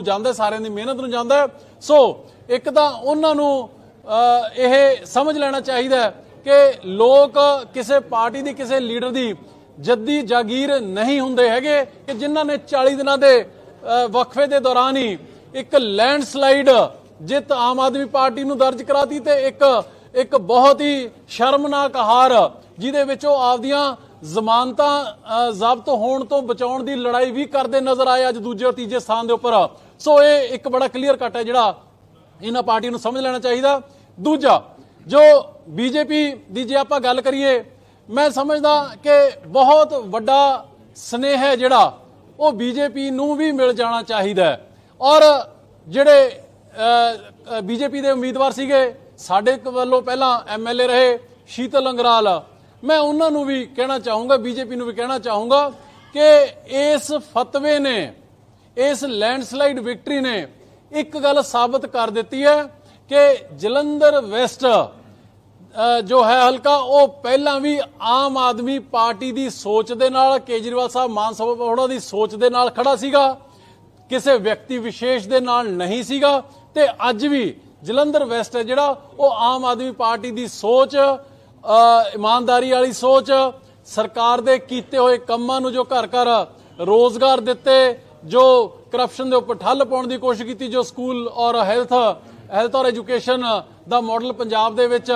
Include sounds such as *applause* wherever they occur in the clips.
ਜਾਂਦਾ, ਸਾਰਿਆਂ ਦੀ ਮਿਹਨਤ ਨੂੰ ਜਾਂਦਾ ਸੋ, ਇੱਕ ਤਾਂ ਉਹਨਾਂ ਨੂੰ ਇਹ ਸਮਝ ਲੈਣਾ ਚਾਹੀਦਾ ਕਿ ਲੋਕ ਕਿਸੇ ਪਾਰਟੀ ਦੀ, ਕਿਸੇ ਲੀਡਰ ਦੀ ਜੱਦੀ ਜਾਗੀਰ ਨਹੀਂ ਹੁੰਦੇ ਹੈਗੇ ਕਿ ਜਿਨ੍ਹਾਂ ਨੇ 40 ਦਿਨਾਂ ਦੇ ਵਕਫੇ ਦੇ ਦੌਰਾਨ ਹੀ ਇੱਕ ਲੈਂਡਸਲਾਈਡ ਜਿੱਤ ਆਮ ਆਦਮੀ ਪਾਰਟੀ ਨੂੰ ਦਰਜ ਕਰਾਤੀ ਤੇ ਇੱਕ ਇੱਕ ਬਹੁਤ ਹੀ ਸ਼ਰਮਨਾਕ ਹਾਰ ਜਿਹਦੇ ਵਿੱਚ ਉਹ ਆਪਦੀਆਂ ਜ਼ਮਾਨਤਾਂ ਜ਼ਬਤ ਹੋਣ ਤੋਂ ਬਚਾਉਣ ਦੀ ਲੜਾਈ ਵੀ ਕਰਦੇ ਨਜ਼ਰ ਆਏ ਅੱਜ ਦੂਜੇ ਔਰ ਤੀਜੇ ਸਥਾਨ ਦੇ ਉੱਪਰ। ਸੋ ਇਹ ਇੱਕ ਬੜਾ ਕਲੀਅਰ ਕੱਟ ਹੈ ਜਿਹੜਾ ਇਹਨਾਂ ਪਾਰਟੀ ਨੂੰ ਸਮਝ ਲੈਣਾ ਚਾਹੀਦਾ। ਦੂਜਾ, ਜੋ ਬੀਜੇਪੀ ਦੀ ਜੇ ਆਪਾਂ ਗੱਲ ਕਰੀਏ, ਮੈਂ ਸਮਝਦਾ ਕਿ ਬਹੁਤ ਵੱਡਾ ਸਨੇਹ ਹੈ ਜਿਹੜਾ ਉਹ ਬੀਜੇਪੀ ਨੂੰ ਵੀ ਮਿਲ ਜਾਣਾ ਚਾਹੀਦਾ ਔਰ ਜਿਹੜੇ ਬੀਜੇਪੀ ਦੇ ਉਮੀਦਵਾਰ ਸੀਗੇ, ਸਾਡੇ ਵੱਲੋਂ ਪਹਿਲਾਂ ਐਮਐਲਏ ਰਹੇ, ਸ਼ੀਤਲ ਅੰਗਰਾਲ। ਮੈਂ ਉਹਨਾਂ ਨੂੰ ਵੀ ਕਹਿਣਾ ਚਾਹੂੰਗਾ ਬੀਜੇਪੀ ਨੂੰ ਵੀ ਕਹਿਣਾ ਚਾਹੂੰਗਾ ਕਿ ਇਸ ਫਤਵੇ ਨੇ ਇਸ ਲੈਂਡਸਲਾਈਡ ਵਿਕਟਰੀ ਨੇ ਇੱਕ ਗੱਲ ਸਾਬਤ ਕਰ ਦਿੱਤੀ ਹੈ ਕਿ ਜਲੰਧਰ ਵੈਸਟ ਜੋ ਹੈ ਹਲਕਾ, ਉਹ ਪਹਿਲਾਂ ਵੀ ਆਮ ਆਦਮੀ ਪਾਰਟੀ ਦੀ ਸੋਚ ਦੇ ਨਾਲ, ਕੇਜਰੀਵਾਲ ਸਾਹਿਬ ਮਾਨ ਸਾਹਿਬ ਉਹਨਾਂ ਦੀ ਸੋਚ ਦੇ ਨਾਲ ਖੜਾ ਸੀਗਾ। ਕਿਸੇ ਵਿਅਕਤੀ ਵਿਸ਼ੇਸ਼ ਦੇ ਨਾਲ ਨਹੀਂ ਸੀਗਾ। ਤੇ ਅੱਜ ਵੀ ਜਲੰਧਰ ਵੈਸਟ ਹੈ ਜਿਹੜਾ, ਉਹ ਆਮ ਆਦਮੀ ਪਾਰਟੀ ਦੀ ਸੋਚ ਇਮਾਨਦਾਰੀ ਵਾਲੀ ਸੋਚ, ਸਰਕਾਰ ਦੇ ਕੀਤੇ ਹੋਏ ਕੰਮਾਂ ਨੂੰ ਜੋ ਘਰ ਘਰ ਰੋਜ਼ਗਾਰ ਦਿੱਤੇ ਜੋ ਕਰਪਸ਼ਨ ਦੇ ਉੱਪਰ ਠੱਲ ਪਾਉਣ ਦੀ ਕੋਸ਼ਿਸ਼ ਕੀਤੀ, ਜੋ ਸਕੂਲ ਔਰ ਹੈਲਥ ਹੈਲਥ ਔਰ ਐਜੂਕੇਸ਼ਨ ਦਾ ਮਾਡਲ ਪੰਜਾਬ ਦੇ ਵਿੱਚ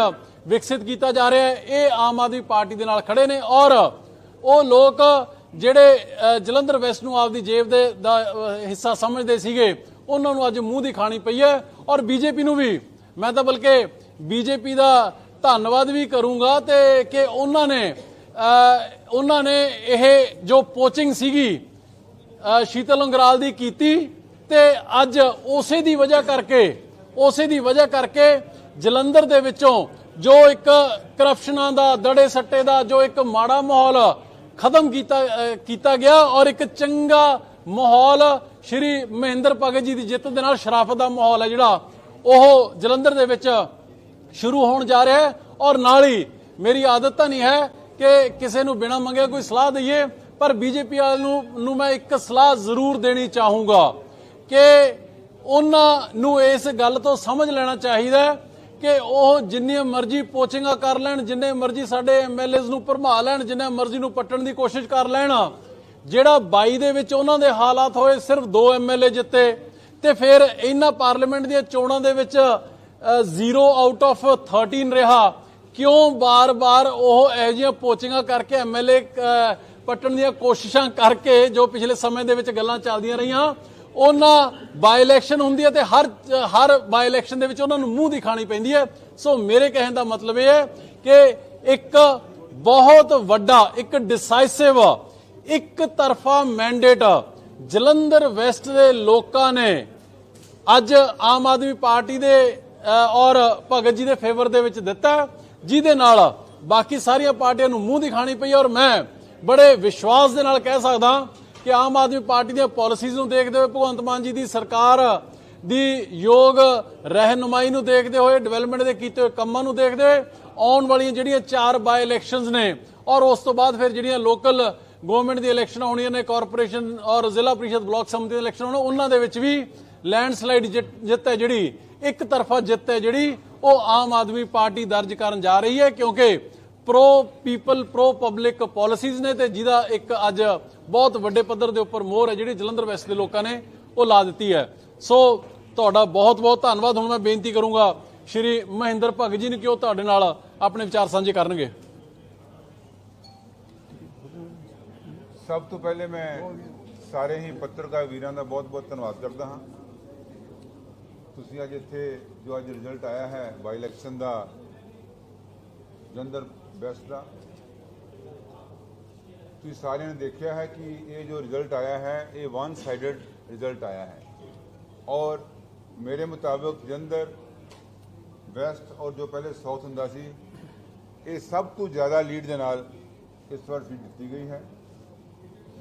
ਵਿਕਸਿਤ ਕੀਤਾ ਜਾ ਰਿਹਾ ਹੈ, ਇਹ ਆਮ ਆਦਮੀ ਪਾਰਟੀ ਦੇ ਨਾਲ ਖੜੇ ਨੇ ਔਰ ਉਹ ਲੋਕ ਜਿਹੜੇ ਜਲੰਧਰ ਵੈਸਟ ਨੂੰ ਆਪਦੀ ਜੇਬ ਦੇ, ਦਾ ਹਿੱਸਾ ਸਮਝਦੇ ਸੀਗੇ, ਉਹਨਾਂ ਨੂੰ ਅੱਜ ਮੂੰਹ ਦੀ ਖਾਣੀ ਪਈ ਹੈ ਔਰ ਬੀਜੇਪੀ ਨੂੰ ਵੀ। ਮੈਂ ਤਾਂ ਬਲਕਿ ਬੀਜੇਪੀ ਦਾ ਧੰਨਵਾਦ ਵੀ ਕਰੂੰਗਾ ਤੇ ਕਿ ਉਹਨਾਂ ਨੇ ਉਹਨਾਂ ਨੇ ਇਹ ਜੋ ਪੋਚਿੰਗ ਸੀਗੀ ਸ਼ੀਤਲ ਅੰਗਰਾਲ ਦੀ ਕੀਤੀ ਤੇ ਅੱਜ ਉਸੇ ਦੀ ਵਜ੍ਹਾ ਕਰਕੇ, ਉਸੇ ਦੀ ਵਜ੍ਹਾ ਕਰਕੇ ਜਲੰਧਰ ਦੇ ਵਿੱਚੋਂ ਜੋ ਇੱਕ ਕਰਪਸ਼ਨਾਂ ਦਾ, ਦੜੇ ਸੱਟੇ ਦਾ ਜੋ ਇੱਕ ਮਾੜਾ ਮਾਹੌਲ ਖਤਮ ਕੀਤਾ ਕੀਤਾ ਗਿਆ ਔਰ ਇੱਕ ਚੰਗਾ ਮਾਹੌਲ ਸ਼੍ਰੀ ਮਹਿੰਦਰ ਭਗਤ ਜੀ ਦੀ ਜਿੱਤ ਦੇ ਨਾਲ ਸ਼ਰਾਫਤ ਦਾ ਮਾਹੌਲ ਹੈ ਜਿਹੜਾ, ਉਹ ਜਲੰਧਰ ਦੇ ਵਿੱਚ ਸ਼ੁਰੂ ਹੋਣ ਜਾ ਰਿਹਾ ਹੈ ਔਰ ਨਾਲ ਹੀ ਮੇਰੀ ਆਦਤ ਤਾਂ ਨਹੀਂ ਹੈ ਕਿ ਕਿਸੇ ਨੂੰ ਬਿਨਾਂ ਮੰਗੇ ਕੋਈ ਸਲਾਹ ਦਈਏ। ਪਰ ਬੀਜੇਪੀ ਵਾਲ ਨੂੰ ਨੂੰ ਮੈਂ ਇੱਕ ਸਲਾਹ ਜ਼ਰੂਰ ਦੇਣੀ ਚਾਹੂੰਗਾ ਕਿ ਉਹਨਾਂ ਨੂੰ ਇਸ ਗੱਲ ਤੋਂ ਸਮਝ ਲੈਣਾ ਚਾਹੀਦਾ ਕਿ ਉਹ ਜਿੰਨੀਆਂ ਮਰਜ਼ੀ ਪੋਚਿੰਗਾਂ ਕਰ ਲੈਣ, ਜਿੰਨੇ ਮਰਜ਼ੀ ਸਾਡੇ ਐਮਐਲਏਜ਼ ਨੂੰ ਭਰਮਾ ਲੈਣ, ਜਿੰਨੇ ਮਰਜ਼ੀ ਨੂੰ ਪੱਟਣ ਦੀ ਕੋਸ਼ਿਸ਼ ਕਰ ਲੈਣ, ਜਿਹੜਾ 22 ਦੇ ਵਿੱਚ ਉਹਨਾਂ ਦੇ ਹਾਲਾਤ ਹੋਏ ਸਿਰਫ 2 ਐਮਐਲਏ ਜਿੱਤੇ ਤੇ ਫਿਰ ਇਹਨਾਂ ਪਾਰਲੀਮੈਂਟ ਦੀਆਂ ਚੋਣਾਂ ਦੇ ਵਿੱਚ 0 ਆਊਟ ਆਫ 13 ਰਿਹਾ, ਕਿਉਂ ਬਾਰ-ਬਾਰ ਉਹ ਇਹੋ ਜਿਹੀਆਂ ਪੋਚਿੰਗਾਂ ਕਰਕੇ ਐਮਐਲਏ ਪੱਟਣ ਦੀਆਂ ਕੋਸ਼ਿਸ਼ਾਂ ਕਰਕੇ ਜੋ ਪਿਛਲੇ ਸਮੇਂ ਦੇ ਵਿੱਚ ਗੱਲਾਂ ਚੱਲਦੀਆਂ ਰਹੀਆਂ, ਉਹਨਾਂ ਬਾਈ ਇਲੈਕਸ਼ਨ ਹੁੰਦੀ ਹੈ ਤੇ ਹਰ ਹਰ ਬਾਈ ਇਲੈਕਸ਼ਨ ਦੇ ਵਿੱਚ ਉਹਨਾਂ ਨੂੰ ਮੂੰਹ ਦਿਖਾਣੀ ਪੈਂਦੀ ਹੈ। ਸੋ ਮੇਰੇ ਕਹਿਣ ਦਾ ਮਤਲਬ ਇਹ ਹੈ ਕਿ ਇੱਕ ਬਹੁਤ ਵੱਡਾ, ਇੱਕ ਡਿਸਾਈਸਿਵ ਇੱਕ ਤਰਫਾ ਮੈਂਡੇਟ ਜਲੰਧਰ ਵੈਸਟ ਦੇ ਲੋਕਾਂ ਨੇ ਅੱਜ ਆਮ ਆਦਮੀ ਪਾਰਟੀ ਦੇ ਔਰ ਭਗਤ ਜੀ ਦੇ ਫੇਵਰ ਦੇ ਵਿੱਚ ਦਿੱਤਾ। ਜਿਹਦੇ ਨਾਲ ਬਾਕੀ ਸਾਰੀਆਂ ਪਾਰਟੀਆਂ ਨੂੰ ਮੂੰਹ ਦਿਖਾਣੀ ਪਈ ਔਰ ਮੈਂ ਬੜੇ ਵਿਸ਼ਵਾਸ ਦੇ ਨਾਲ ਕਹਿ ਸਕਦਾ ਕਿ ਆਮ ਆਦਮੀ ਪਾਰਟੀ ਦੀਆਂ ਪਾਲਿਸੀਜ਼ ਨੂੰ ਦੇਖਦੇ ਹੋਏ ਭਗਵੰਤ ਮਾਨ ਜੀ ਦੀ ਸਰਕਾਰ ਦੀ ਯੋਗ ਰਹਿਨੁਮਾਈ ਨੂੰ ਦੇਖਦੇ ਹੋਏ ਡਿਵੈਲਪਮੈਂਟ ਦੇ ਕੀਤੇ ਹੋਏ ਕੰਮਾਂ ਨੂੰ ਦੇਖਦੇ ਹੋਏ ਆਉਣ ਵਾਲੀਆਂ ਜਿਹੜੀਆਂ ਚਾਰ ਬਾਈ ਇਲੈਕਸ਼ਨਸ ਨੇ ਔਰ ਉਸ ਤੋਂ ਬਾਅਦ ਫਿਰ ਜਿਹੜੀਆਂ ਲੋਕਲ ਗਵਰਨਮੈਂਟ ਦੀ ਇਲੈਕਸ਼ਨ ਆਉਣੀਆਂ ਨੇ ਕਾਰਪੋਰੇਸ਼ਨ ਔਰ ਜ਼ਿਲ੍ਹਾ ਪਰਿਸ਼ਦ ਬਲਾਕ ਸਮਿਤੀ ਦੀ ਇਲੈਕਸ਼ਨ ਆਉਣ ਉਹਨਾਂ ਦੇ ਵਿੱਚ ਵੀ ਲੈਂਡਸਲਾਈਡ ਜਿੱਤ ਹੈ ਜਿਹੜੀ, ਇੱਕ ਤਰਫਾ ਜਿੱਤ ਹੈ ਜਿਹੜੀ, ਉਹ ਆਮ ਆਦਮੀ ਪਾਰਟੀ ਦਰਜ ਕਰਨ ਜਾ ਰਹੀ ਹੈ ਕਿਉਂਕਿ pro people pro public policies ਨੇ ਤੇ ਜਿਹਦਾ ਇੱਕ ਅੱਜ ਬਹੁਤ ਵੱਡੇ ਪੱਧਰ ਦੇ ਉੱਪਰ ਮੋਹਰ ਹੈ, ਜਿਹੜੀ ਜਲੰਧਰ ਵੈਸਟ ਦੇ ਲੋਕਾਂ ਨੇ ਉਹ ਲਾ ਦਿੱਤੀ ਹੈ। ਸੋ ਤੁਹਾਡਾ ਬਹੁਤ ਬਹੁਤ ਧੰਨਵਾਦ। ਹੁਣ ਮੈਂ ਬੇਨਤੀ ਕਰੂੰਗਾ, ਸ਼੍ਰੀ ਮਹਿੰਦਰ ਭਗਤ ਜੀ ਨੂੰ ਕਿ ਉਹ ਤੁਹਾਡੇ ਨਾਲ ਆਪਣੇ ਵਿਚਾਰ ਸਾਂਝੇ ਕਰਨਗੇ। ਸਭ ਤੋਂ ਪਹਿਲੇ ਮੈਂ ਸਾਰੇ ਹੀ ਪੱਤਰਕਾਰ ਵੀਰਾਂ ਦਾ ਬਹੁਤ-ਬਹੁਤ ਧੰਨਵਾਦ ਕਰਦਾ ਹਾਂ। ਤੁਸੀਂ ਅੱਜ ਇੱਥੇ ਜੋ ਅੱਜ ਰਿਜ਼ਲਟ ਆਇਆ ਹੈ ਬਾਈ ਇਲੈਕਸ਼ਨ ਦਾ ਜੰਦਰ ਬੈਸਟ ਦਾ। ਤੁਸੀਂ ਸਾਰਿਆਂ ਨੇ ਦੇਖਿਆ ਹੈ ਕਿ ਇਹ ਜੋ ਰਿਜ਼ਲਟ ਆਇਆ ਹੈ, ਇਹ ਵਨ ਸਾਈਡਡ ਰਿਜ਼ਲਟ ਆਇਆ ਹੈ। ਔਰ ਮੇਰੇ ਮੁਤਾਬਕ ਜੰਦਰ ਵੈਸਟ ਔਰ ਜੋ ਪਹਿਲੇ ਸਾਊਥ ਹੁੰਦਾ ਸੀ, ਇਹ ਸਭ ਤੋਂ ਜ਼ਿਆਦਾ ਲੀਡ ਦੇ ਨਾਲ ਇਸ ਵਾਰ ਸੀਟ ਦਿੱਤੀ ਗਈ ਹੈ।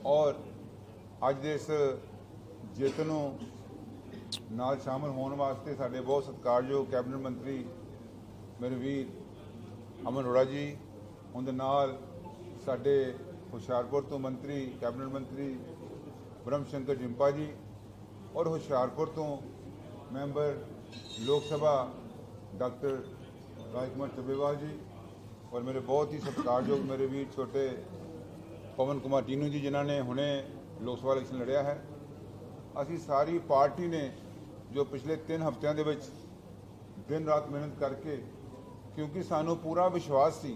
ਔਰ ਅੱਜ ਦੇ ਇਸ ਜਿੱਤ ਨੂੰ ਨਾਲ ਸ਼ਾਮਲ ਹੋਣ ਵਾਸਤੇ ਸਾਡੇ ਬਹੁਤ ਸਤਿਕਾਰਯੋਗ ਕੈਬਨਿਟ ਮੰਤਰੀ ਮੇਰੇ ਵੀਰ ਅਮਨ ਅਰੋੜਾ ਜੀ ਉਹਦੇ ਨਾਲ ਸਾਡੇ ਹੁਸ਼ਿਆਰਪੁਰ ਤੋਂ ਮੰਤਰੀ, ਕੈਬਨਿਟ ਮੰਤਰੀ ਬ੍ਰਹਮ ਸ਼ੰਕਰ ਜਿੰਪਾ ਜੀ ਔਰ ਹੁਸ਼ਿਆਰਪੁਰ ਤੋਂ ਮੈਂਬਰ ਲੋਕ ਸਭਾ ਡਾਕਟਰ ਰਾਜਕੁਮਾਰ ਚੱਬੇਵਾਲ ਜੀ ਔਰ ਮੇਰੇ ਬਹੁਤ ਹੀ ਸਤਿਕਾਰਯੋਗ ਮੇਰੇ ਵੀਰ ਛੋਟੇ ਪਵਨ ਕੁਮਾਰ ਟੀਨੂ ਜੀ, ਜਿਨ੍ਹਾਂ ਨੇ ਹੁਣੇ ਲੋਕ ਸਭਾ ਇਲੈਕਸ਼ਨ ਲੜਿਆ ਹੈ। ਅਸੀਂ ਸਾਰੀ ਪਾਰਟੀ ਨੇ ਜੋ ਪਿਛਲੇ 3 ਹਫ਼ਤਿਆਂ ਦੇ ਵਿੱਚ ਦਿਨ ਰਾਤ ਮਿਹਨਤ ਕਰਕੇ ਕਿਉਂਕਿ ਸਾਨੂੰ ਪੂਰਾ ਵਿਸ਼ਵਾਸ ਸੀ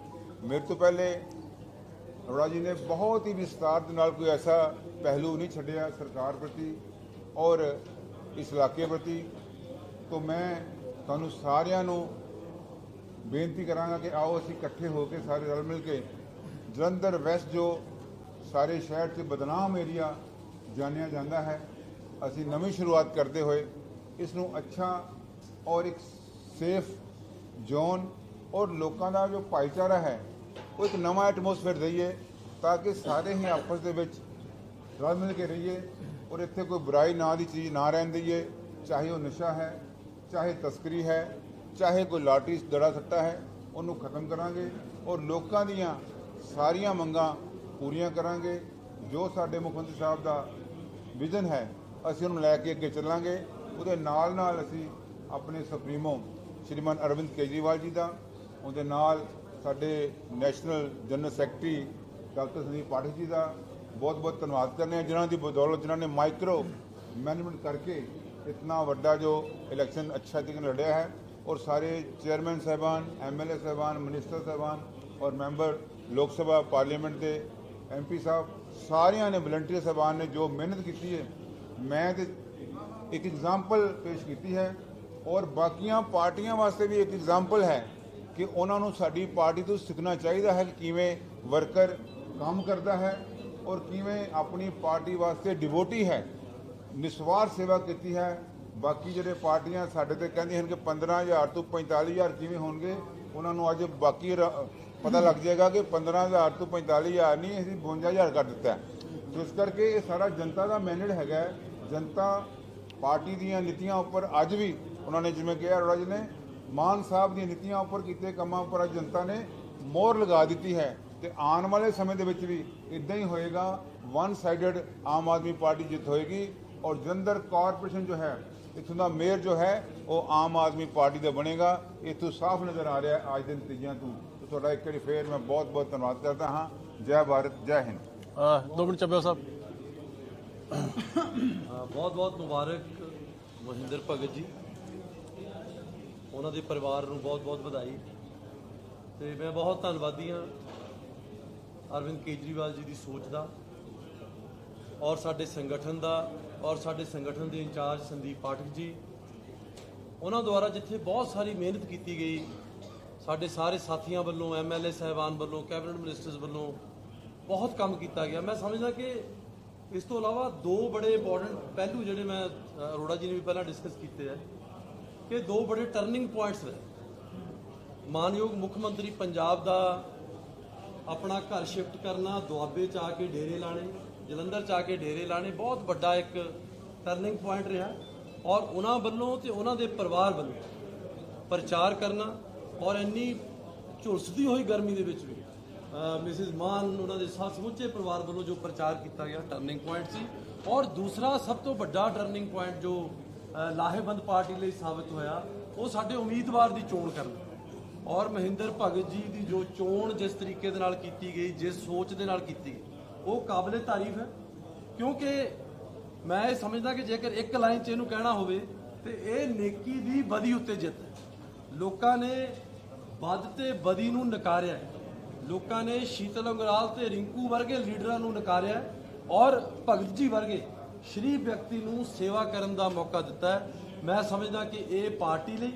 ਮੇਰੇ ਤੋਂ ਪਹਿਲੇ ਅਰੋੜਾ ਜੀ ਨੇ ਬਹੁਤ ਹੀ ਵਿਸਤਾਰ ਦੇ ਨਾਲ ਕੋਈ ਐਸਾ ਪਹਿਲੂ ਨਹੀਂ ਛੱਡਿਆ ਸਰਕਾਰ ਪ੍ਰਤੀ ਔਰ ਇਸ ਇਲਾਕੇ ਪ੍ਰਤੀ। ਤੋਂ ਮੈਂ ਤੁਹਾਨੂੰ ਸਾਰਿਆਂ ਨੂੰ ਬੇਨਤੀ ਕਰਾਂਗਾ ਕਿ ਆਓ ਅਸੀਂ ਇਕੱਠੇ ਹੋ ਕੇ ਸਾਰੇ ਰਲ ਮਿਲ ਕੇ ਜਲੰਧਰ ਵੈਸਟ ਜੋ ਸਾਰੇ ਸ਼ਹਿਰ 'ਚ ਬਦਨਾਮ ਏਰੀਆ ਜਾਣਿਆ ਜਾਂਦਾ ਹੈ, ਅਸੀਂ ਨਵੀਂ ਸ਼ੁਰੂਆਤ ਕਰਦੇ ਹੋਏ ਇਸ ਨੂੰ ਅੱਛਾ ਔਰ ਇੱਕ ਸੇਫ ਜ਼ੋਨ ਔਰ ਲੋਕਾਂ ਦਾ ਜੋ ਭਾਈਚਾਰਾ ਹੈ ਉਹ ਇੱਕ ਨਵਾਂ ਐਟਮੋਸਫੇਅਰ ਦਈਏ ਤਾਂ ਕਿ ਸਾਰੇ ਹੀ ਆਪਸ ਦੇ ਵਿੱਚ ਰਲ ਮਿਲ ਕੇ ਰਹੀਏ ਔਰ ਇੱਥੇ ਕੋਈ ਬੁਰਾਈ ਨਾਂ ਦੀ ਚੀਜ਼ ਨਾ ਰਹਿਣ ਦਈਏ, ਚਾਹੇ ਉਹ ਨਸ਼ਾ ਹੈ, ਚਾਹੇ ਤਸਕਰੀ ਹੈ, ਚਾਹੇ ਕੋਈ ਲਾਟਰੀ ਦੜਾ ਸੱਟਾ ਹੈ, ਉਹਨੂੰ ਖਤਮ ਕਰਾਂਗੇ ਔਰ ਲੋਕਾਂ ਦੀਆਂ ਸਾਰੀਆਂ ਮੰਗਾਂ ਪੂਰੀਆਂ ਕਰਾਂਗੇ। ਜੋ ਸਾਡੇ ਮੁੱਖ ਮੰਤਰੀ ਸਾਹਿਬ ਦਾ ਵਿਜ਼ਨ ਹੈ, ਅਸੀਂ ਉਹਨੂੰ ਲੈ ਕੇ ਅੱਗੇ ਚੱਲਾਂਗੇ। ਉਹਦੇ ਨਾਲ ਨਾਲ ਅਸੀਂ ਆਪਣੇ ਸੁਪਰੀਮੋ ਸ਼੍ਰੀਮਾਨ ਅਰਵਿੰਦ ਕੇਜਰੀਵਾਲ ਜੀ ਦਾ, ਉਹਦੇ ਨਾਲ ਸਾਡੇ national general secretary doctor Sandeep Pathak ji ਦਾ ਬਹੁਤ ਬਹੁਤ ਧੰਨਵਾਦ ਕਰਨੇ ਆ ਜਿਨ੍ਹਾਂ ਦੀ ਬਦੌਲਤ ਜਿਨ੍ਹਾਂ ਨੇ ਮਾਈਕਰੋ ਮੈਨੇਜਮੈਂਟ ਕਰਕੇ ਇਤਨਾ ਵੱਡਾ ਜੋ ਇਲੈਕਸ਼ਨ ਅੱਛਾ ਤਰੀਕੇ ਨਾਲ ਲੜਿਆ ਹੈ। ਔਰ ਸਾਰੇ ਚੇਅਰਮੈਨ ਸਾਹਿਬਾਨ ਐਮਐਲਏ ਸਾਹਿਬਾਨ, ਮਿਨਿਸਟਰ ਸਾਹਿਬਾਨ ਔਰ ਮੈਂਬਰ ਲੋਕ ਸਭਾ, ਪਾਰਲੀਮੈਂਟ ਦੇ ਐਮਪੀ ਸਾਹਿਬ, ਸਾਰਿਆਂ ਨੇ, ਵਲੰਟੀਅਰ ਸਾਹਿਬਾਨ ਨੇ ਜੋ ਮਿਹਨਤ ਕੀਤੀ ਹੈ, ਮੈਂ ਤੇ ਇੱਕ ਐਗਜ਼ਾਮਪਲ ਪੇਸ਼ ਕੀਤੀ ਹੈ। ਔਰ ਬਾਕੀਆਂ ਪਾਰਟੀਆਂ ਵਾਸਤੇ ਵੀ ਇੱਕ ਐਗਜ਼ਾਮਪਲ ਹੈ। ਕਿ ਉਹਨਾਂ ਨੂੰ ਸਾਡੀ ਪਾਰਟੀ ਤੋਂ ਸਿੱਖਣਾ ਚਾਹੀਦਾ ਹੈ ਕਿ ਕਿਵੇਂ ਵਰਕਰ ਕੰਮ ਕਰਦਾ ਹੈ ਔਰ ਕਿਵੇਂ ਆਪਣੀ ਪਾਰਟੀ ਵਾਸਤੇ ਡਿਵੋਟੀ ਹੈ, ਨਿਸਵਾਰ ਸੇਵਾ ਕੀਤੀ ਹੈ। ਬਾਕੀ ਜਿਹੜੇ ਪਾਰਟੀਆਂ ਸਾਡੇ ਤੇ ਕਹਿੰਦੀਆਂ ਹਨ ਕਿ 15000 ਤੋਂ 45000 ਕਿਵੇਂ ਹੋਣਗੇ, ਉਹਨਾਂ ਨੂੰ ਅੱਜ ਬਾਕੀ ਰ- ਪਤਾ ਲੱਗ ਜਾਏਗਾ ਕਿ 15000 ਤੋਂ 45000 ਨਹੀਂ, ਅਸੀਂ 52000 ਕਰ ਦਿੱਤਾ ਸੋ ਇਸ ਕਰਕੇ ਇਹ ਸਾਰਾ ਜਨਤਾ ਦਾ ਮੈਨੇਜ ਹੈਗਾ ਜਨਤਾ ਪਾਰਟੀ ਦੀਆਂ ਨੀਤੀਆਂ ਉੱਪਰ ਅੱਜ ਵੀ ਉਹਨਾਂ ਨੇ ਜਿਵੇਂ ਕਿਹਾ ਅਰੋੜਾ ਜੀ ਨੇ ਮਾਨ ਸਾਹਿਬ ਦੀਆਂ ਨੀਤੀਆਂ ਉੱਪਰ ਕੀਤੇ ਕੰਮਾਂ ਉੱਪਰ ਅੱਜ ਜਨਤਾ ਨੇ ਮੋਹਰ ਲਗਾ ਦਿੱਤੀ ਹੈ ਤੇ ਆਉਣ ਵਾਲੇ ਸਮੇਂ ਦੇ ਵਿੱਚ ਵੀ ਇਦਾਂ ਹੀ ਹੋਏਗਾ one sided Aam Aadmi Party ਜਿੱਤ ਹੋਏਗੀ ਔਰ ਜਲੰਧਰ ਕਾਰਪੋਰੇਸ਼ਨ ਜੋ ਹੈ ਇੱਥੋਂ ਦਾ ਮੇਅਰ ਜੋ ਹੈ ਉਹ ਆਮ ਆਦਮੀ ਪਾਰਟੀ ਦਾ ਬਣੇਗਾ ਇੱਥੋਂ ਸਾਫ਼ ਨਜ਼ਰ ਆ ਰਿਹਾ ਹੈ ਅੱਜ ਦੇ ਨਤੀਜਿਆਂ ਤੋਂ। ਤੁਹਾਡਾ ਇੱਕ ਵਾਰੀ ਫੇਰ ਮੈਂ ਬਹੁਤ ਬਹੁਤ ਧੰਨਵਾਦ ਕਰਦਾ ਹਾਂ। ਜੈ ਭਾਰਤ ਜੈ ਹਿੰਦ। ਦੋ ਮਿੰਟ ਚੱਬਿਓ ਸਾਹਿਬ। ਬਹੁਤ ਬਹੁਤ ਮੁਬਾਰਕ ਮਹਿੰਦਰ ਭਗਤ ਜੀ। ਉਹਨਾਂ ਦੇ ਪਰਿਵਾਰ ਨੂੰ ਬਹੁਤ ਬਹੁਤ ਵਧਾਈ। ਤੇ ਮੈਂ ਬਹੁਤ ਧੰਨਵਾਦੀ ਹਾਂ ਅਰਵਿੰਦ ਕੇਜਰੀਵਾਲ ਜੀ ਦੀ ਸੋਚ ਦਾ ਔਰ ਸਾਡੇ ਸੰਗਠਨ ਦਾ ਔਰ ਸਾਡੇ ਸੰਗਠਨ ਦੇ ਇੰਚਾਰਜ ਸੰਦੀਪ ਪਾਠਕ ਜੀ। ਉਹਨਾਂ ਦੁਆਰਾ ਜਿੱਥੇ ਬਹੁਤ ਸਾਰੀ ਮਿਹਨਤ ਕੀਤੀ ਗਈ, ਸਾਡੇ ਸਾਰੇ ਸਾਥੀਆਂ ਵੱਲੋਂ ਐਮਐਲਏ ਸਾਹਿਬਾਨ ਵੱਲੋਂ, ਕੈਬਨਿਟ ਮਿਨਿਸਟਰਸ ਵੱਲੋਂ ਬਹੁਤ ਕੰਮ ਕੀਤਾ ਗਿਆ। ਮੈਂ ਸਮਝਦਾ ਕਿ ਇਸ ਤੋਂ ਇਲਾਵਾ ਦੋ ਬੜੇ ਇੰਪੋਰਟੈਂਟ ਪਹਿਲੂ ਜਿਹੜੇ ਮੈਂ ਅਰੋੜਾ ਜੀ ਨੇ ਵੀ ਪਹਿਲਾਂ ਡਿਸਕਸ ਕੀਤੇ ਆ। ਕਿ ਦੋ ਬੜੇ ਟਰਨਿੰਗ ਪੁਆਇੰਟਸ ਨੇ। ਮਾਨਯੋਗ ਮੁੱਖ ਮੰਤਰੀ ਪੰਜਾਬ ਦਾ ਆਪਣਾ ਘਰ ਸ਼ਿਫਟ ਕਰਨਾ, ਦੁਆਬੇ ਚ ਆ ਕੇ ਡੇਰੇ ਲਾਣੇ ਜਲੰਧਰ ਚ ਆ ਕੇ ਡੇਰੇ ਲਾਣੇ ਬਹੁਤ ਵੱਡਾ ਇੱਕ ਟਰਨਿੰਗ ਪੁਆਇੰਟ ਰਿਹਾ। ਔਰ ਉਹਨਾਂ ਵੱਲੋਂ ਤੇ ਉਹਨਾਂ ਦੇ ਪਰਿਵਾਰ ਵੱਲੋਂ ਪ੍ਰਚਾਰ ਕਰਨਾ ਔਰ ਇੰਨੀ ਝੁਲਸਦੀ ਹੋਈ ਗਰਮੀ ਦੇ ਵਿੱਚ ਵੀ ਮਿਸਿਸ ਮਾਨ ਉਹਨਾਂ ਦੇ ਸਾ ਸਮੁੱਚੇ ਪਰਿਵਾਰ ਵੱਲੋਂ ਜੋ ਪ੍ਰਚਾਰ ਕੀਤਾ ਗਿਆ ਟਰਨਿੰਗ ਪੁਆਇੰਟ ਸੀ। ਔਰ ਦੂਸਰਾ ਸਭ ਤੋਂ ਵੱਡਾ ਟਰਨਿੰਗ ਪੁਆਇੰਟ ਜੋ ਲਾਹੇਵੰਦ ਪਾਰਟੀ ਲਈ ਸਾਬਤ ਹੋਇਆ, ਉਹ ਸਾਡੇ ਉਮੀਦਵਾਰ ਦੀ ਚੋਣ ਕਰਨ। ਔਰ ਮਹਿੰਦਰ ਭਗਤ ਜੀ ਦੀ ਜੋ ਚੋਣ ਜਿਸ ਤਰੀਕੇ ਦੇ ਨਾਲ ਕੀਤੀ ਗਈ, ਜਿਸ ਸੋਚ ਦੇ ਨਾਲ ਕੀਤੀ ਗਈ, ਉਹ ਕਾਬਲੇ ਤਾਰੀਫ ਹੈ। ਕਿਉਂਕਿ ਮੈਂ ਇਹ ਸਮਝਦਾ ਕਿ ਜੇਕਰ ਇੱਕ ਲਾਈਨ 'ਚ ਇਹਨੂੰ ਕਹਿਣਾ ਹੋਵੇ, ਤੇ ਇਹ ਨੇਕੀ ਦੀ ਬਦੀ ਉੱਤੇ ਜਿੱਤ ਹੈ। ਲੋਕਾਂ ਨੇ ਵੱਧ ਤੇ ਬਦੀ ਨੂੰ ਨਕਾਰਿਆ ਲੋਕਾਂ ਨੇ ਸ਼ੀਤਲ ਅੰਗਰਾਲ ਤੇ ਰਿੰਕੂ ਵਰਗੇ ਲੀਡਰਾਂ ਨੂੰ ਨਕਾਰਿਆ ਔਰ ਭਗਤ ਜੀ ਵਰਗੇ ਸ਼੍ਰੀ ਵਿਅਕਤੀ ਨੂੰ ਸੇਵਾ ਕਰਨ ਦਾ ਮੌਕਾ ਦਿੱਤਾ ਹੈ। ਮੈਂ ਸਮਝਦਾ ਕਿ ਇਹ ਪਾਰਟੀ ਲਈ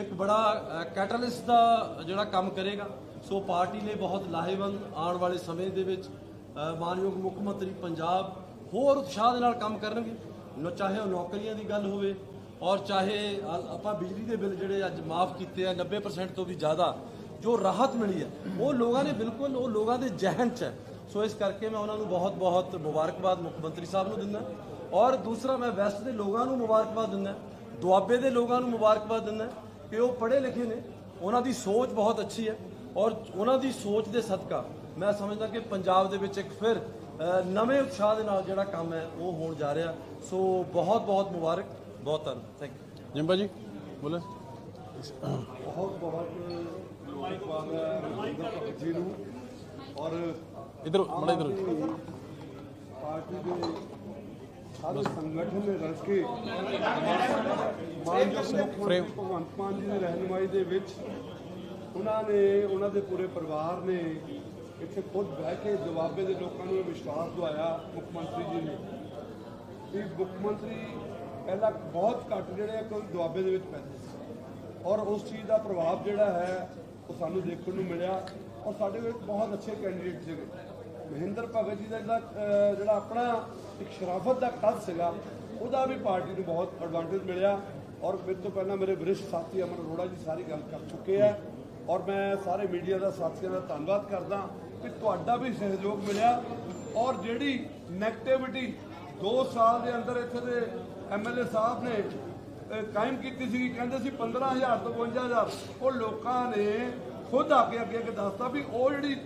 ਇੱਕ ਬੜਾ ਕੈਟਲਿਸਟ ਦਾ ਜਿਹੜਾ ਕੰਮ ਕਰੇਗਾ। ਸੋ ਪਾਰਟੀ ਲਈ ਬਹੁਤ ਲਾਹੇਵੰਦ ਆਉਣ ਵਾਲੇ ਸਮੇਂ ਦੇ ਵਿੱਚ ਮਾਨਯੋਗ ਮੁੱਖ ਮੰਤਰੀ ਪੰਜਾਬ ਹੋਰ ਉਤਸ਼ਾਹ ਦੇ ਨਾਲ ਕੰਮ ਕਰਨਗੇ। ਚਾਹੇ ਉਹ ਨੌਕਰੀਆਂ ਦੀ ਗੱਲ ਹੋਵੇ ਔਰ ਚਾਹੇ ਆਪਾਂ ਬਿਜਲੀ ਦੇ ਬਿੱਲ ਜਿਹੜੇ ਅੱਜ ਮਾਫ ਕੀਤੇ ਆ 90% ਤੋਂ ਵੀ ਜ਼ਿਆਦਾ ਜੋ ਰਾਹਤ ਮਿਲੀ ਹੈ, ਉਹ ਲੋਕਾਂ ਨੇ ਬਿਲਕੁਲ, ਉਹ ਲੋਕਾਂ ਦੇ ਜ਼ਿਹਨ 'ਚ ਹੈ। ਸੋ ਇਸ ਕਰਕੇ ਮੈਂ ਉਹਨਾਂ ਨੂੰ ਬਹੁਤ ਬਹੁਤ ਮੁਬਾਰਕਬਾਦ ਮੁੱਖ ਮੰਤਰੀ ਸਾਹਿਬ ਨੂੰ ਦਿੰਦਾ ਔਰ ਦੂਸਰਾ ਮੈਂ ਵੈਸਟ ਦੇ ਲੋਕਾਂ ਨੂੰ ਮੁਬਾਰਕਬਾਦ ਦਿੰਦਾ ਦੁਆਬੇ ਦੇ ਲੋਕਾਂ ਨੂੰ ਮੁਬਾਰਕਬਾਦ ਦਿੰਦਾ ਕਿ ਉਹ ਪੜ੍ਹੇ ਲਿਖੇ ਨੇ ਉਹਨਾਂ ਦੀ ਸੋਚ ਬਹੁਤ ਅੱਛੀ ਹੈ ਔਰ ਉਹਨਾਂ ਦੀ ਸੋਚ ਦੇ ਸਦਕਾ ਮੈਂ ਸਮਝਦਾ ਕਿ ਪੰਜਾਬ ਦੇ ਵਿੱਚ ਇੱਕ ਫਿਰ ਨਵੇਂ ਉਤਸ਼ਾਹ ਦੇ ਨਾਲ ਜਿਹੜਾ ਕੰਮ ਹੈ ਉਹ ਹੋਣ ਜਾ ਰਿਹਾ। ਸੋ ਬਹੁਤ ਬਹੁਤ ਮੁਬਾਰਕ ਬਹੁਤ ਧੰਨਵਾਦ ਥੈਂਕ ਯੂ ਜਿੰਬਾ ਜੀ ਬੋਲੇ। ਬਹੁਤ ਬਹੁਤ ਭਗਤ ਜੀ ਨੂੰ। ਔਰ ਇਧਰ ਬੜਾ ਇਧਰ ਪਾਰਟੀ ਦੇ ਸਾਰੇ ਸੰਗਠਨ ਨੇ ਰਲ ਕੇ ਮਾਨਯੋਗ ਭਗਵੰਤ ਮਾਨ ਜੀ ਦੀ ਰਹਿਨੁਮਾਈ ਦੇ ਵਿੱਚ ਉਹਨਾਂ ਨੇ ਉਹਨਾਂ ਦੇ ਪੂਰੇ ਪਰਿਵਾਰ ਨੇ ਇੱਥੇ ਖੁਦ ਬਹਿ ਕੇ ਦੁਆਬੇ ਦੇ ਲੋਕਾਂ ਨੂੰ ਵਿਸ਼ਵਾਸ ਦਿਵਾਇਆ ਮੁੱਖ ਮੰਤਰੀ ਜੀ ਨੇ। ਕਿ ਮੁੱਖ ਮੰਤਰੀ ਪਹਿਲਾਂ ਬਹੁਤ ਘੱਟ ਜਿਹੜੇ ਕੋਈ ਦੁਆਬੇ ਦੇ ਵਿੱਚ ਪੈਂਦੇ ਸੀ। ਔਰ ਉਸ ਚੀਜ਼ ਦਾ ਪ੍ਰਭਾਵ ਜਿਹੜਾ ਹੈ ਉਹ ਸਾਨੂੰ ਦੇਖਣ ਨੂੰ ਮਿਲਿਆ। ਔਰ ਸਾਡੇ ਬਹੁਤ ਅੱਛੇ ਕੈਂਡੀਡੇਟ ਸੀਗੇ। ਮਹਿੰਦਰ ਭਗਤ ਜੀ ਦਾ ਜਿਹੜਾ ਜਿਹੜਾ ਆਪਣਾ ਇੱਕ ਸ਼ਰਾਫਤ ਦਾ ਕੱਦ ਸੀਗਾ, ਉਹਦਾ ਵੀ ਪਾਰਟੀ ਨੂੰ ਬਹੁਤ ਐਡਵਾਂਟੇਜ ਮਿਲਿਆ। ਔਰ ਮੇਰੇ ਤੋਂ ਪਹਿਲਾਂ ਮੇਰੇ ਵਿਰਿਸ਼ਟ ਸਾਥੀ ਅਮਨ ਅਰੋੜਾ ਜੀ ਸਾਰੀ ਗੱਲ ਕਰ ਚੁੱਕੇ ਆ। ਔਰ ਮੈਂ ਸਾਰੇ ਮੀਡੀਆ ਦਾ ਸਾਥੀਆਂ ਦਾ ਧੰਨਵਾਦ ਕਰਦਾ ਕਿ ਤੁਹਾਡਾ ਵੀ ਸਹਿਯੋਗ ਮਿਲਿਆ। ਔਰ ਜਿਹੜੀ ਨੈਗੇਟਿਵਿਟੀ 2 ਸਾਲ ਦੇ ਅੰਦਰ ਇੱਥੇ ਦੇ ਐਮਐਲਏ ਸਾਹਿਬ ਨੇ ਕਾਇਮ ਕੀਤੀ ਸੀ ਕਹਿੰਦੇ ਸੀ 15000 ਤੋਂ 55000 ਉਹ ਲੋਕਾਂ ਨੇ ਖੁਦ ਆ ਕੇ ਅੱਗੇ ਅੱਗੇ ਦੱਸਤਾ ਵੀ ਉਹ ਜਿਹੜੀ